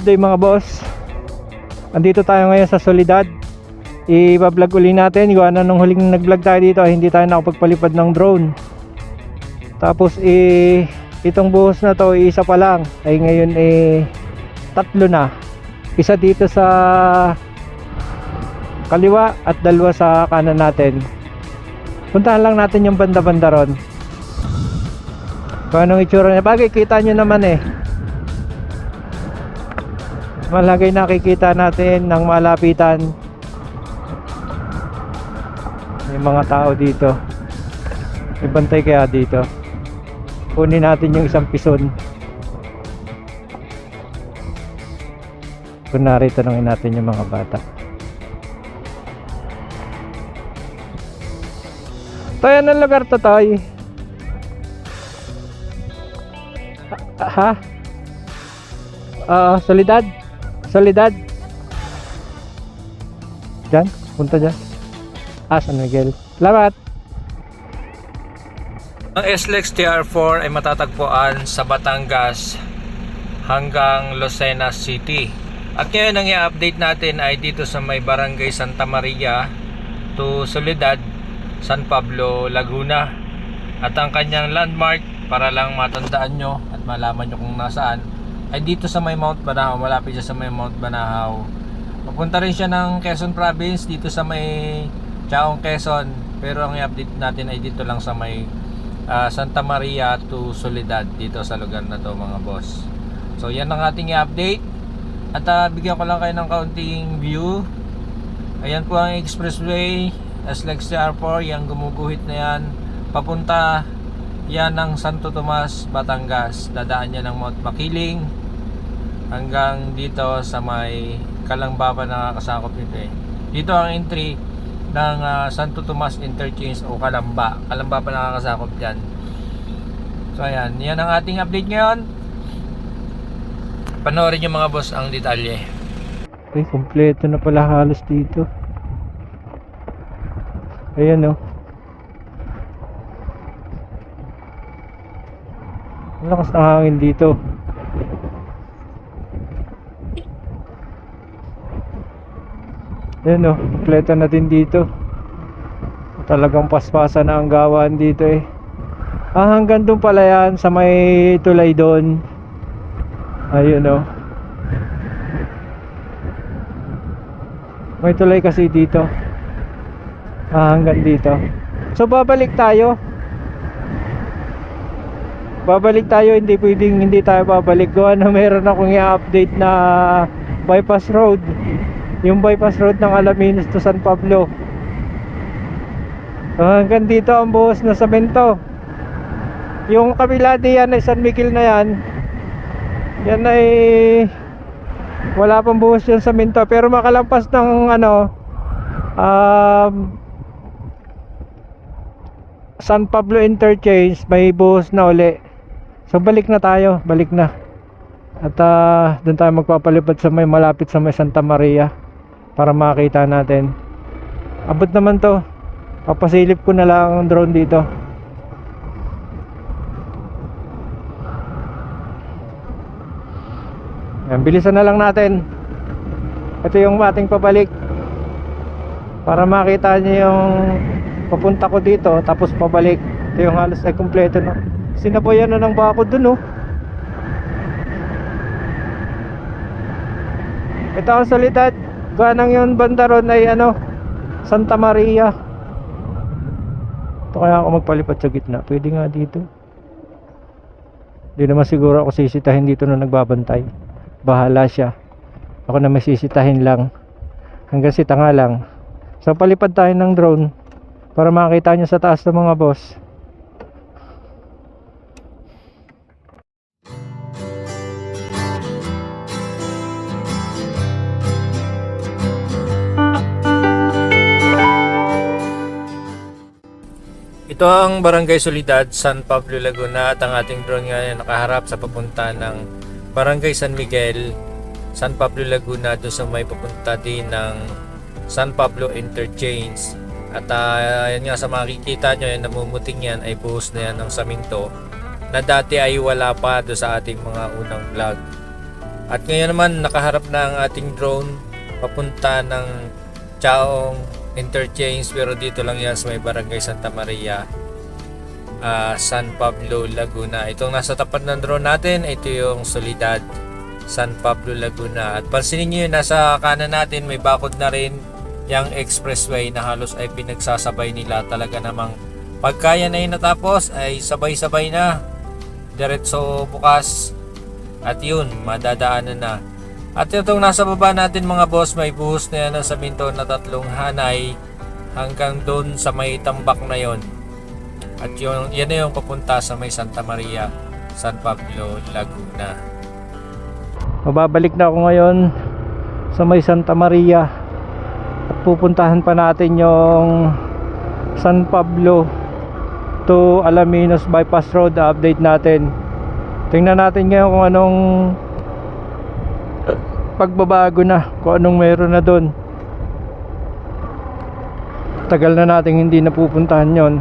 Good day mga boss. Andito tayo ngayon sa Solidad. I-vlog uli natin. Gawa na nung huling nag-vlog tayo dito, hindi tayo nakapagpalipad ng drone. Tapos eh itong buhos na to isa pa lang. Ay ngayon eh tatlo na. Isa dito sa kaliwa at dalawa sa kanan natin. Puntahan lang natin yung banda-banda ron. Kung anong itsura niya. Bagay, kita nyo naman eh. Malagay nakikita natin ng malapitan. May mga tao dito. May bantay kaya dito. Kunin natin yung isang pison. Kunwari, tanongin natin yung mga bata. Toy, anong lugar to, Toy? Ah, Ha? Ah, Solidad? Solidad? Diyan? Punta dyan? Ah, San Miguel. Salamat! Ang SLEX TR4 ay matatagpuan sa Batangas hanggang Lucena City. At ngayon ang i-update natin ay dito sa may Barangay Santa Maria to Soledad, San Pablo, Laguna. At ang kanyang landmark para lang matandaan nyo at malaman nyo kung nasaan ay dito sa may Mount Banahaw, malapit siya sa may Mount Banahaw. Papunta rin siya ng Quezon Province dito sa may Chaong Quezon. Pero ang i-update natin ay dito lang sa may ah, Santa Maria to Soledad dito sa lugar na to mga boss. So yan ang ating i-update. At ah, bigyan ko lang kayo ng kaunting view. Ayan po ang expressway SLEX CR4, yung gumuguhit na yan. Papunta yan ng Santo Tomas, Batangas. Dadaan yan ng Mount Makiling hanggang dito sa may Kalangbaban na nakakasakop nito eh. Dito ang entry ng ah, Santo Tomas Interchange o Kalamba. Kalamba pa nakakasakop dyan. So ayan, yan ang ating update ngayon. Panoorin nyo mga boss ang detalye. Ay, kompleto na pala halos dito. Ayan oh. Ang lakas ng hangin dito. Ayan oh, kompleto na din dito. Talagang paspasan na ang gawaan dito eh. Ah, hanggang doon pala yan sa may tulay doon. Ayun oh. May tulay kasi dito. Ah, hanggang dito. So babalik tayo. Babalik tayo, hindi pwedeng hindi tayo babalik. Gawa na meron akong i-update na bypass road. Yung bypass road ng Alaminos to San Pablo. Ah, hanggang dito ang buhos na semento. Yung kabila diyan ay San Miguel na yan. Yan ay wala pang buhos yung semento pero makalampas ng ano um, San Pablo Interchange may buhos na uli so balik na tayo balik na at uh, doon tayo magpapalipad sa may malapit sa may Santa Maria para makita natin abot naman to papasilip ko na lang ang drone dito Yan, bilisan na lang natin. Ito yung ating pabalik. Para makita niyo yung papunta ko dito tapos pabalik. Ito yung halos ay kumpleto no. Sinabayan na ng bako dun oh. Ito ang solidad. Ganang yung banda ron ay ano Santa Maria. Ito kaya ako magpalipat sa gitna. Pwede nga dito. Hindi naman siguro ako sisitahin dito na nagbabantay bahala siya ako na masisitahin lang hanggang sita nga lang so palipad tayo ng drone para makita nyo sa taas ng mga boss Ito ang Barangay Solidad, San Pablo, Laguna at ang ating drone ngayon nakaharap sa papunta ng Barangay San Miguel, San Pablo, Laguna doon sa may papunta din ng San Pablo Interchange. At uh, nga sa makikita nyo, yung namumuting yan ay buhos na yan ng saminto na dati ay wala pa do sa ating mga unang vlog. At ngayon naman nakaharap na ang ating drone papunta ng Chaong Interchange pero dito lang yan sa may Barangay Santa Maria ah, San Pablo, Laguna. Itong nasa tapat ng drone natin, ito yung Solidad San Pablo, Laguna. At pansinin nyo yun, nasa kanan natin may bakod na rin yung expressway na halos ay pinagsasabay nila talaga namang pagkaya na yun natapos ay sabay-sabay na diretso bukas at yun madadaanan na at itong nasa baba natin mga boss may buhos na yan ng saminto na tatlong hanay hanggang doon sa may tambak na yon. At yun, yan na yung papunta sa may Santa Maria San Pablo, Laguna. Mababalik na ako ngayon sa may Santa Maria. At pupuntahan pa natin yung San Pablo to Alaminos Bypass Road. Update natin. Tingnan natin ngayon kung anong pagbabago na kung anong meron na doon tagal na natin hindi napupuntahan yon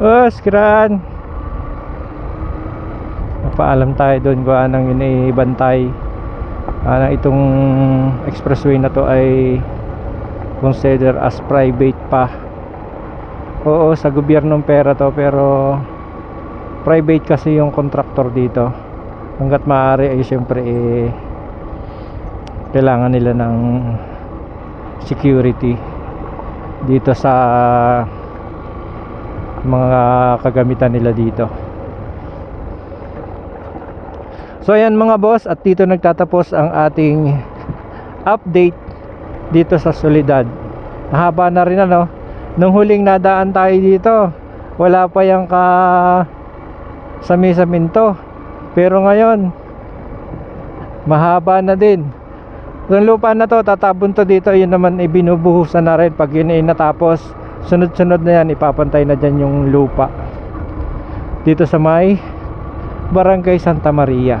Oh, skran. Napaalam tayo doon kung anong inibantay. Ano itong expressway na to ay consider as private pa. Oo, sa gobyernong pera to pero private kasi yung contractor dito. Hanggat maaari ay siyempre eh, kailangan nila ng security dito sa mga kagamitan nila dito. So ayan mga boss at dito nagtatapos ang ating update dito sa Solidad mahaba na rin ano nung huling nadaan tayo dito wala pa yung ka sami-saminto pero ngayon mahaba na din. Yung lupa na to tatabon to dito yun naman ibinubuhusan na rin. Pag yun ay natapos sunod-sunod na yan ipapantay na dyan yung lupa. Dito sa may Barangay Santa Maria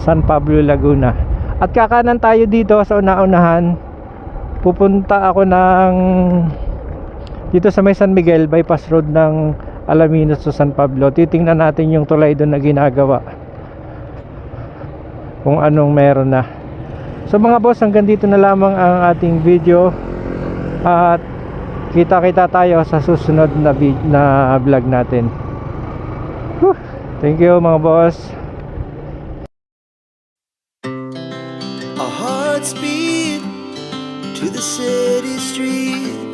San Pablo Laguna. At kakanan tayo dito sa una-unahan. Pupunta ako ng dito sa may San Miguel bypass road ng Alaminos to San Pablo titingnan natin yung tulay doon na ginagawa. Kung anong meron na. So mga boss hanggang dito na lamang ang ating video. At kita-kita tayo sa susunod na, na vlog natin. Whew. thank you mga boss. Our hearts beat to the city streets.